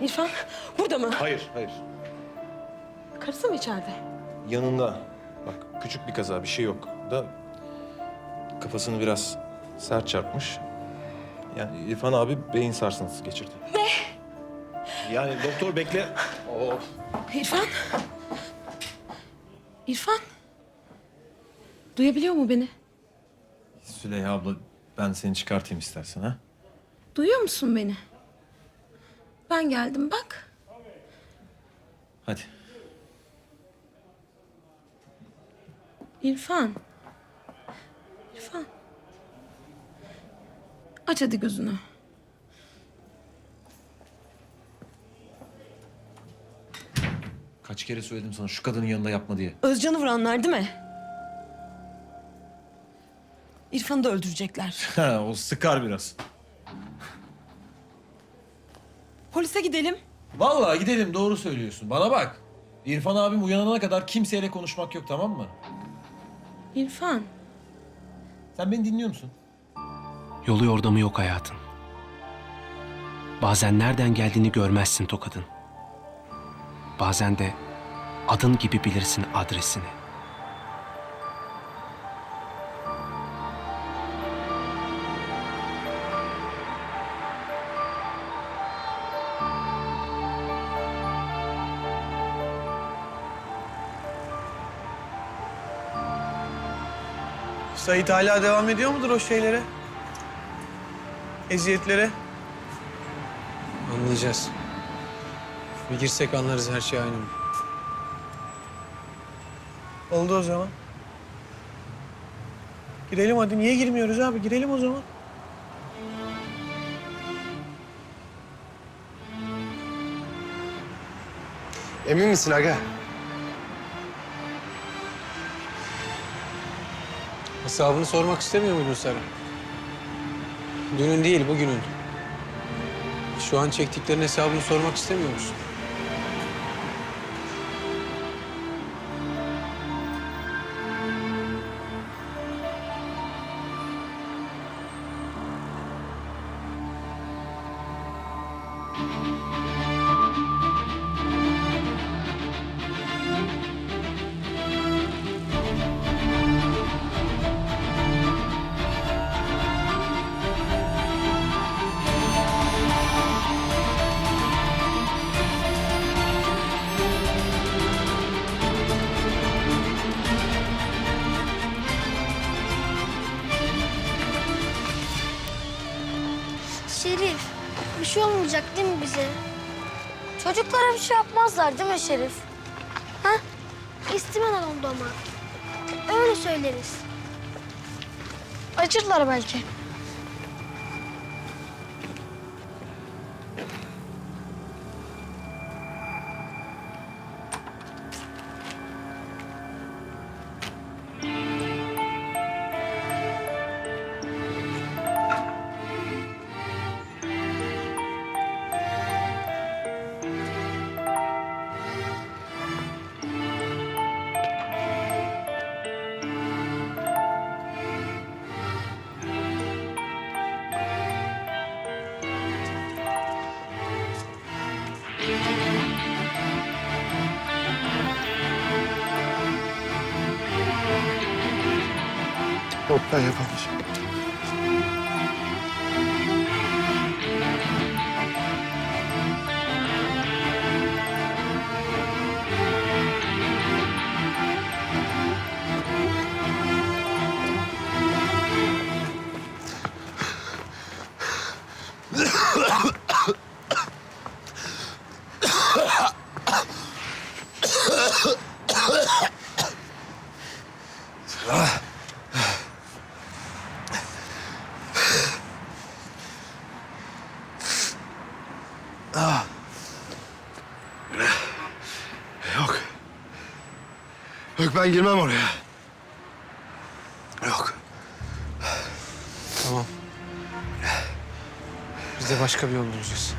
İrfan burada mı? Hayır, hayır. Karısı mı içeride? Yanında. Bak küçük bir kaza, bir şey yok. Da kafasını biraz sert çarpmış. Yani İrfan abi beyin sarsıntısı geçirdi. Ne? Yani doktor bekle. Of. İrfan. İrfan. Duyabiliyor mu beni? Süleyha abla ben seni çıkartayım istersen ha. Duyuyor musun beni? Ben geldim bak. Hadi. İrfan. İrfan. Aç hadi gözünü. Kaç kere söyledim sana şu kadının yanında yapma diye. Özcan'ı vuranlar değil mi? İrfan'ı da öldürecekler. Ha, o sıkar biraz. Polise gidelim. Vallahi gidelim doğru söylüyorsun. Bana bak. İrfan abim uyanana kadar kimseyle konuşmak yok tamam mı? İrfan. Sen beni dinliyor musun? Yolu yordamı yok hayatın. Bazen nereden geldiğini görmezsin tokadın. Bazen de adın gibi bilirsin adresini. Sait hala devam ediyor mudur o şeylere? Eziyetlere? Anlayacağız. Bir girsek anlarız her şey aynı mı? Oldu o zaman. Girelim hadi. Niye girmiyoruz abi? Girelim o zaman. Emin misin aga? Hesabını sormak istemiyor muydun Sara? Dünün değil, bugünün. Şu an çektiklerin hesabını sormak istemiyor musun? Şerif, bir şey olmayacak değil mi bize? Çocuklara bir şey yapmazlar değil mi Şerif? Ha? İstemeden oldu ama. Öyle söyleriz. Acırlar belki. Yok ben Yok ben girmem oraya. Yok. Tamam. Biz de başka bir yol bulacağız.